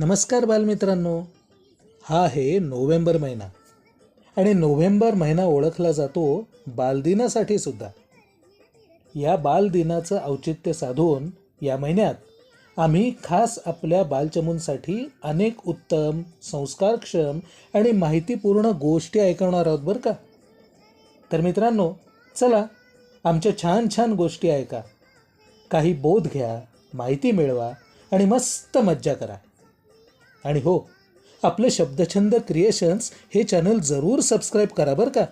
नमस्कार बालमित्रांनो. हा आहे नोव्हेंबर महिना. आणि नोव्हेंबर महिना ओळखला जातो बालदिनासाठी सुद्धा. या बालदिनाचं औचित्य साधून या महिन्यात आम्ही खास आपल्या बालचमूंसाठी अनेक उत्तम संस्कारक्षम आणि माहितीपूर्ण गोष्टी ऐकवणार आहोत बरं का? तर मित्रांनो चला आमच्या छान छान गोष्टी ऐका. काही बोध घ्या माहिती मिळवा आणि मस्त मज्जा करा. आणि हो आपलं शब्दछंद क्रिएशन्स हे चॅनल जरूर सबस्क्राईब करा बरं का.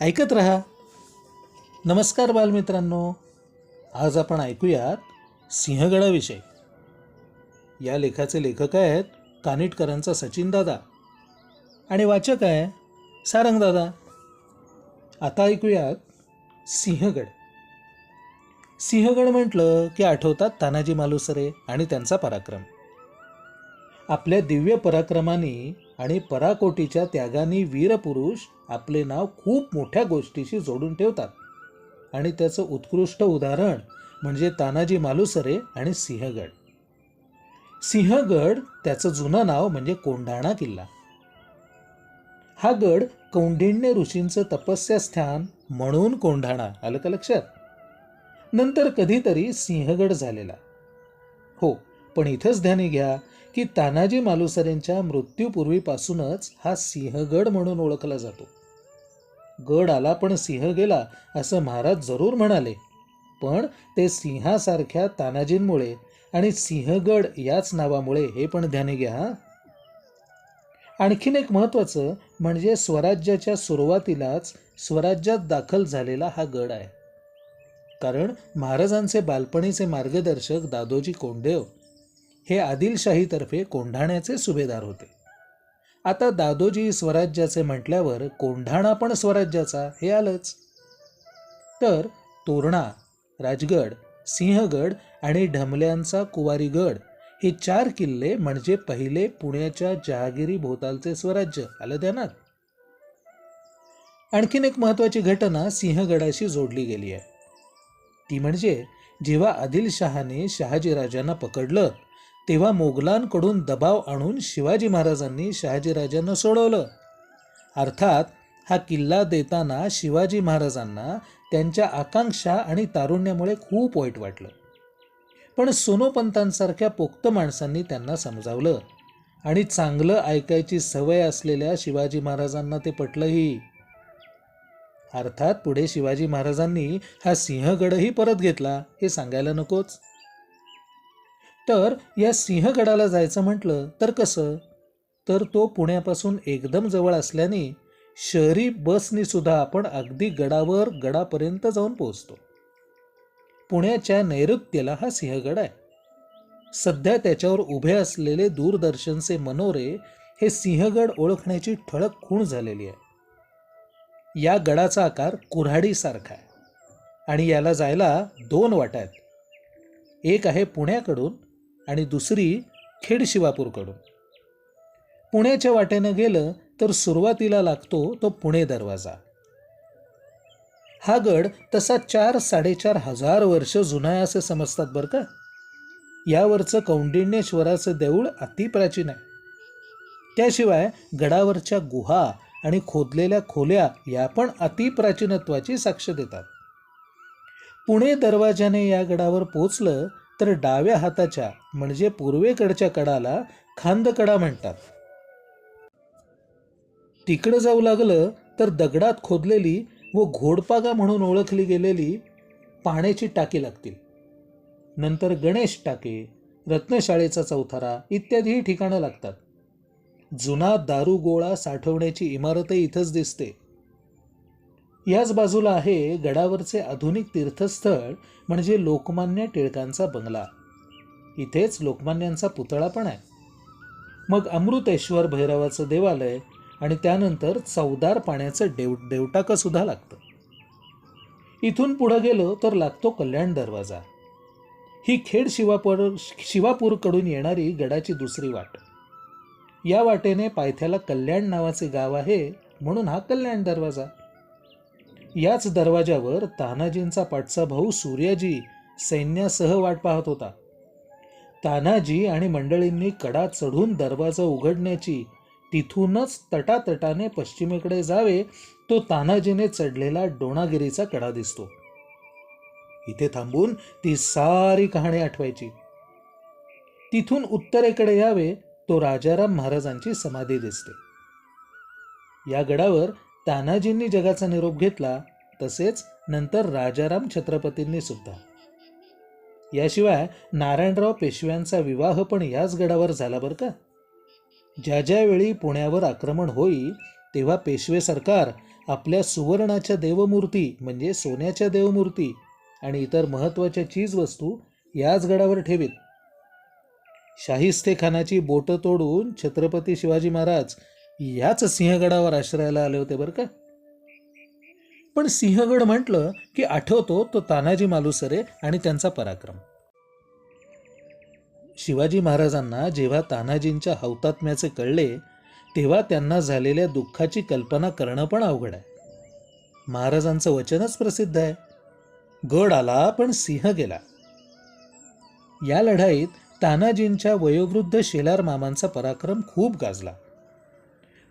ऐकत रहा. नमस्कार बालमित्रांनो. आज आपण ऐकूयात सिंहगडाविषयी या लेखाचे लेखक आहेत कानिटकरांचा सचिन दादा आणि वाचक आहे सारंग दादा. आता ऐकूयात सिंहगड. सिंहगड म्हटलं की आठवतात तानाजी मालुसरे आणि त्यांचा पराक्रम. आपल्या दिव्य पराक्रमाने आणि पराकोटीच्या त्यागाने वीरपुरुष आपले नाव खूप मोठ्या गोष्टीशी जोडून ठेवतात. आणि त्याचं उत्कृष्ट उदाहरण म्हणजे तानाजी मालुसरे आणि सिंहगड. सिंहगड त्याचं जुनं नाव म्हणजे कोंढाणा किल्ला. हा गड कौंढिण्य ऋषींचं तपस्यास्थान म्हणून कोंढाणा आलं का लक्षात? नंतर कधीतरी सिंहगड झालेला. हो पण इथंच ध्यानी घ्या. की तानाजी मालुसरेंच्या मृत्यूपूर्वीपासूनच हा सिंहगड म्हणून ओळखला जातो. गड आला पण सिंह गेला असं महाराज जरूर म्हणाले. पण ते सिंहासारख्या तानाजींमुळे आणि सिंहगड याच नावामुळे हे पण ध्याने घ्या हा. आणखीन एक महत्त्वाचं म्हणजे स्वराज्याच्या सुरुवातीलाच स्वराज्यात दाखल झालेला हा गड आहे. कारण महाराजांचे बालपणीचे मार्गदर्शक दादोजी कोंडदेव हे आदिलशाहीतर्फे कोंढाण्याचे सुभेदार होते. आता दादोजी स्वराज्याचे म्हटल्यावर कोंढाणा पण स्वराज्याचा हे आलंच. तर तोरणा राजगड सिंहगड आणि ढमल्यांचा कुवारीगड हे चार किल्ले म्हणजे पहिले पुण्याच्या जहागिरी भोवतालचे स्वराज्य आलं ध्यानात? आणखीन एक महत्वाची घटना सिंहगडाशी जोडली गेली आहे. ती म्हणजे जेव्हा आदिलशहाने शहाजीराजांना पकडलं तेव्हा मोगलांकडून दबाव आणून शिवाजी महाराजांनी शहाजीराजांना सोडवलं. अर्थात हा किल्ला देताना शिवाजी महाराजांना त्यांच्या आकांक्षा आणि तारुण्यामुळे खूप वाईट वाटलं. पण सोनोपंतांसारख्या पोक्त माणसांनी त्यांना समजावलं आणि चांगलं ऐकायची सवय असलेल्या शिवाजी महाराजांना ते पटलंही. अर्थात पुढे शिवाजी महाराजांनी हा सिंहगडही परत घेतला हे सांगायला नकोच. तर या सिंहगडाला जायचं म्हटलं तर कसं? तर तो पुण्यापासून एकदम जवळ असल्याने शहरी बसनी सुद्धा आपण अगदी गडावर गडापर्यंत जाऊन पोहोचतो. पुण्याच्या नैऋत्येला हा सिंहगड आहे. सध्या त्याच्यावर उभे असलेले दूरदर्शनचे मनोरे हे सिंहगड ओळखण्याची ठळक खूण झालेली आहे. या गडाचा आकार कुऱ्हाडीसारखा आहे आणि याला जायला दोन वाटा आहेत. एक आहे पुण्याकडून आणि दुसरी खेड शिवापूरकडून. पुण्याच्या वाटेनं गेलं तर सुरुवातीला लागतो तो पुणे दरवाजा. हा गड तसा चार साडेचार हजार वर्ष जुना आहे असे समजतात बरं का? यावरचं कौंडिण्येश्वराचं देऊळ अतिप्राचीन आहे. त्याशिवाय गडावरच्या गुहा आणि खोदलेल्या खोल्या या पण अतिप्राचीनत्वाची साक्ष देतात. पुणे दरवाजाने या गडावर पोचलं तर डाव्या हाताच्या म्हणजे पूर्वेकडच्या कडाला खांदकडा म्हणतात. तिकडं जाऊ लागलं तर दगडात खोदलेली व घोडपागा म्हणून ओळखली गेलेली पाण्याची टाकी लागतील. नंतर गणेश टाके रत्नशाळेचा चौथारा इत्यादीही ठिकाणं लागतात. जुना दारू गोळा साठवण्याची इमारतही इथंच दिसते. याच बाजूला आहे गडावरचे आधुनिक तीर्थस्थळ म्हणजे लोकमान्य टिळकांचा बंगला. इथेच लोकमान्यांचा पुतळा पण आहे. मग अमृतेश्वर भैरवाचं देवालय आणि त्यानंतर चवदार पाण्याचं देव देवटाकंसुद्धा लागतं. इथून पुढं गेलो तर लागतो कल्याण दरवाजा. ही खेड शिवापूर शिवापूरकडून येणारी गडाची दुसरी वाट. या वाटेने पायथ्याला कल्याण नावाचे गाव आहे म्हणून हा कल्याण दरवाजा. याच दरवाजावर तानाजींचा पाठचा भाऊ सूर्याजी सैन्यासह वाट पाहत होता. तानाजी आणि मंडळींनी कडा चढून दरवाजा उघडण्याची तिथूनच तटातटाने पश्चिमेकडे जावे तो तानाजीने चढलेला डोणागिरीचा कडा दिसतो. इथे थांबून ती सारी कहाणी आठवायची. तिथून उत्तरेकडे यावे तो राजाराम महाराजांची समाधी दिसते. या गडावर तानाजींनी जगाचा निरोप घेतला तसेच नंतर राजाराम छत्रपतींनी सुद्धा. याशिवाय नारायणराव पेशव्यांचा विवाह पण याच गडावर झाला बरं का? ज्या ज्या वेळी पुण्यावर आक्रमण होई तेव्हा पेशवे सरकार आपल्या सुवर्णाच्या देवमूर्ती म्हणजे सोन्याच्या देवमूर्ती आणि इतर महत्त्वाच्या चीजवस्तू याच गडावर ठेवीत. शाहिस्ते खानाची बोटं तोडून छत्रपती शिवाजी महाराज याच सिंहगडावर आश्रयाला आले होते बरं का? पण सिंहगड म्हटलं की आठवतो तो तानाजी मालुसरे आणि त्यांचा पराक्रम. शिवाजी महाराजांना जेव्हा तानाजींच्या हौतात्म्याचे कळले तेव्हा त्यांना झालेल्या दुःखाची कल्पना करणं पण अवघड आहे. महाराजांचं वचनच प्रसिद्ध आहे. गड आला पण सिंह गेला. या लढाईत तानाजींच्या वयोवृद्ध शेलार मामांचा पराक्रम खूप गाजला.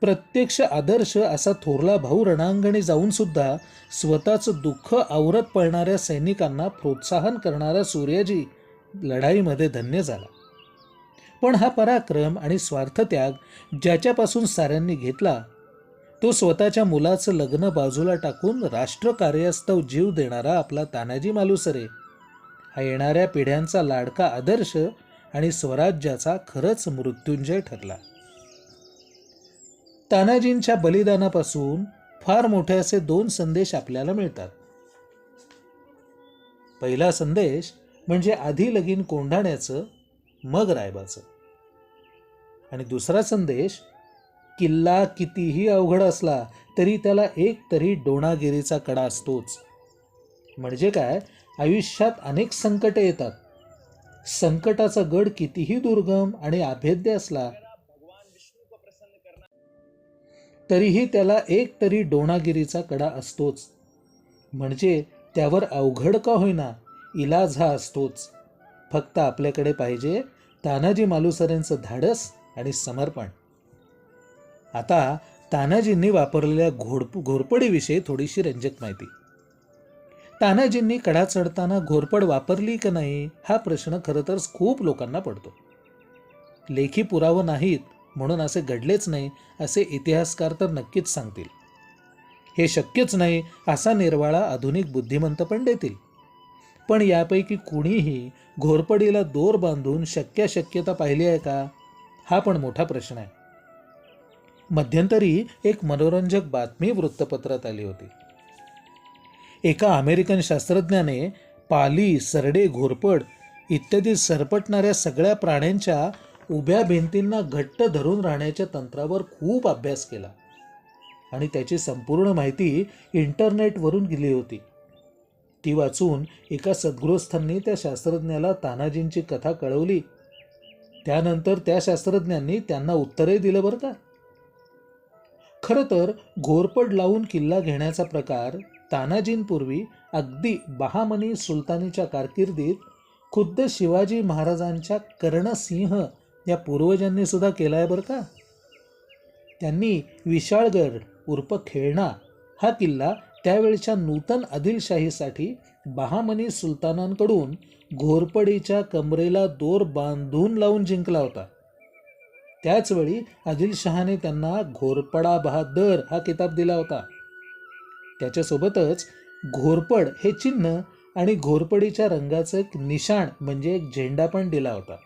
प्रत्यक्ष आदर्श असा थोरला भाऊ रणांगणी जाऊन सुद्धा स्वतःचं दुःख आवरत पळणाऱ्या सैनिकांना प्रोत्साहन करणारा सूर्याजी लढाईमध्ये धन्य झाला. पण हा पराक्रम आणि स्वार्थत्याग ज्याच्यापासून साऱ्यांनी घेतला तो स्वतःच्या मुलाचं लग्न बाजूला टाकून राष्ट्रकार्यास्तव जीव देणारा आपला तानाजी मालुसरे हा येणाऱ्या पिढ्यांचा लाडका आदर्श आणि स्वराज्याचा खरंच मृत्युंजय ठरला. तानाजींच्या बलिदानापासून फार मोठे असे दोन संदेश आपल्याला मिळतात. पहिला संदेश म्हणजे आधी लगीन कोंढाण्याचं मग रायबाचं. आणि दुसरा संदेश किल्ला कितीही अवघड असला तरी त्याला एक तरी डोणागिरीचा कडा असतोच. म्हणजे काय? आयुष्यात अनेक संकटे येतात. संकटाचा गड कितीही दुर्गम आणि अभेद्य असला तरीही त्याला एक तरी डोणागिरीचा कडा असतोच. म्हणजे त्यावर अवघड का होईना इलाज हा असतोच. फक्त आपल्याकडे पाहिजे तानाजी मालुसरेंचं धाडस आणि समर्पण. आता तानाजींनी वापरलेल्या घोडप घोरपडीविषयी थोडीशी रंजक माहिती. तानाजींनी कडा चढताना घोरपड वापरली का नाही हा प्रश्न खरं तर खूप लोकांना पडतो. लेखी पुरावं नाहीत म्हणून असे घडलेच नाही असे इतिहासकार तर नक्कीच सांगतील. हे शक्यच नाही असा निर्वाळा आधुनिक बुद्धिमंत पण देतील. पण यापैकी कुणीही घोरपडीला दोर बांधून शक्याशक्यता पाहिली आहे का? हा पण मोठा प्रश्न आहे. मध्यंतरी एक मनोरंजक बातमी वृत्तपत्रात आली होती. एका अमेरिकन शास्त्रज्ञाने पाली सरडे घोरपड इत्यादी सरपटणाऱ्या सगळ्या प्राण्यांच्या उभ्या भिंतींना घट्ट धरून राहण्याच्या तंत्रावर खूप अभ्यास केला. आणि त्याची संपूर्ण माहिती इंटरनेटवरून गेली होती. ती वाचून एका सद्गृहस्थांनी त्या शास्त्रज्ञाला तानाजींची कथा कळवली. त्यानंतर त्या शास्त्रज्ञांनी त्यांना उत्तरही दिलं बरं का? खरं तर घोरपड लावून किल्ला घेण्याचा प्रकार तानाजींपूर्वी अगदी बहामनी सुलतानीच्या कारकिर्दीत खुद्द शिवाजी महाराजांच्या कर्णसिंह या पूर्वजांनी सुद्धा केला आहे बरं का? त्यांनी विशाळगड उर्फ खेळणा हा किल्ला त्यावेळच्या नूतन आदिलशाहीसाठी बहामनी सुलतानांकडून घोरपडीच्या कमरेला दोर बांधून लावून जिंकला होता. त्याचवेळी आदिलशहाने त्यांना घोरपडा बहादर हा किताब दिला होता. त्याच्यासोबतच घोरपड हे चिन्ह आणि घोरपडीच्या रंगाचं एक निशाण म्हणजे एक झेंडा पण दिला होता.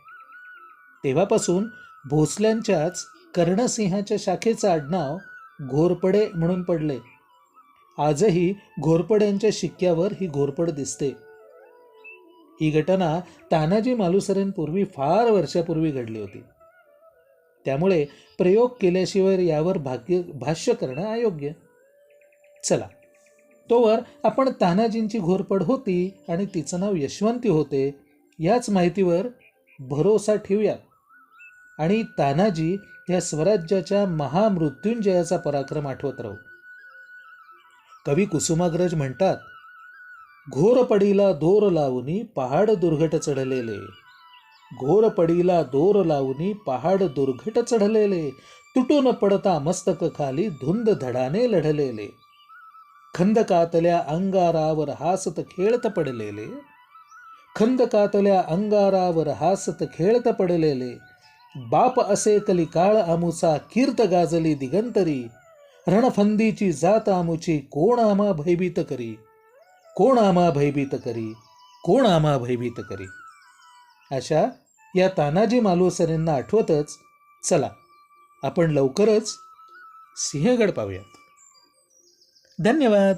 तेव्हापासून भोसल्यांच्याच कर्णसिंहाच्या शाखेचं आडनाव घोरपडे म्हणून पडले. आजही घोरपड्यांच्या शिक्क्यावर ही घोरपड दिसते. ही घटना तानाजी मालुसरेंपूर्वी फार वर्षापूर्वी घडली होती. त्यामुळे प्रयोग केल्याशिवाय यावर भाग्य भाष्य करणं अयोग्य. चला तोवर आपण तानाजींची घोरपड होती आणि तिचं नाव यशवंती होते याच माहितीवर भरोसा ठेवूया. आणि तानाजी या स्वराज्याच्या महामृत्युंजयाचा पराक्रम आठवत राहू. कवी कुसुमाग्रज म्हणतात घोर पडीला दोर लावूनी पहाड दुर्घट चढलेले. घोर पडीला दोर लावणी पहाड दुर्घट चढलेले. तुटून पडता मस्तक खाली धुंद धडाने लढलेले. खंदकातल्या अंगारावर हासत खेळत पडलेले. खंदकातल्या अंगारावर हासत खेळत पडलेले. बाप असे कलिकाळ आमुचा कीर्त गाजली दिगंतरी. रणफंदीची जात आमुची कोण आमा भयभीत करी? कोण आमा भयभीत करी? कोण आमा भयभीत करी? अशा या तानाजी मालुसरेंना आठवतच चला आपण लवकरच सिंहगड पाहूयात. धन्यवाद.